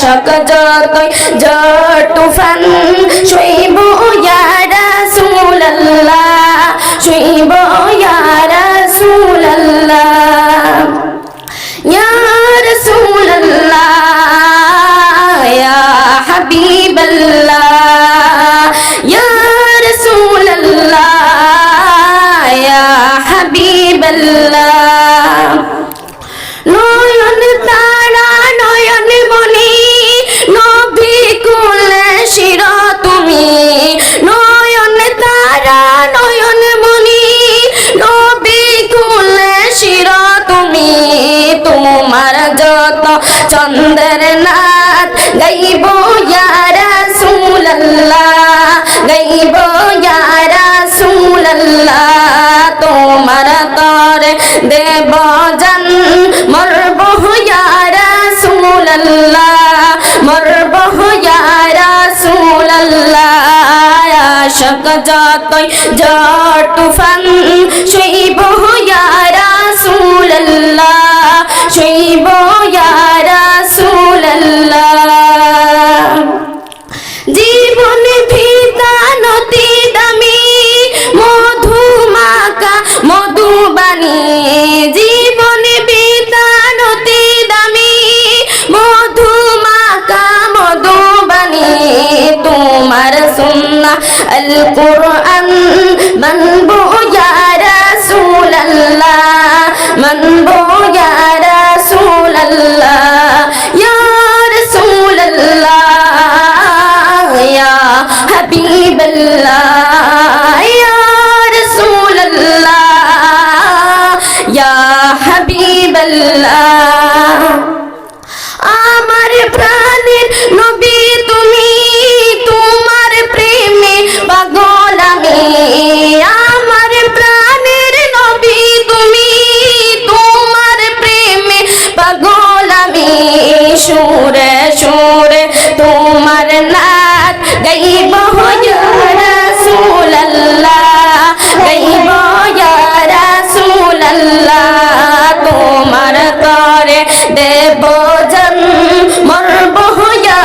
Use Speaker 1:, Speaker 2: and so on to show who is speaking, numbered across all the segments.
Speaker 1: শাসক যতই ঝড় তুফান শৈব ইয়ারা সুলাল্লাহ শৈব ইয়ারা সুলাল্লাহ ইয়ার সুলাল্লাহ ইয়া হাবিবাল্লাহ ইয়ার সুলাল্লাহ ইয়া হাবিবাল্লাহ। দেব জান মরব ইয়ারা সুল্লাহ মরব যতই জট তুফান সেই সুল্লাহ القرآن منبوع يا رسول الله منبوع يا رسول الله. يا رسول الله يا حبيب الله يا رسول الله يا حبيب الله. গাইব রাসূলুল্লাহ তোমার তরে দেব জন্ম মরব ইয়া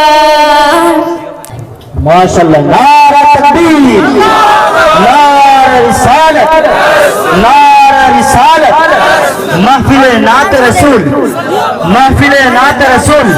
Speaker 2: ما شاء الله. نار تكبير نار رسالة. نار رسالة. محفل نات رسول. محفل نات رسول.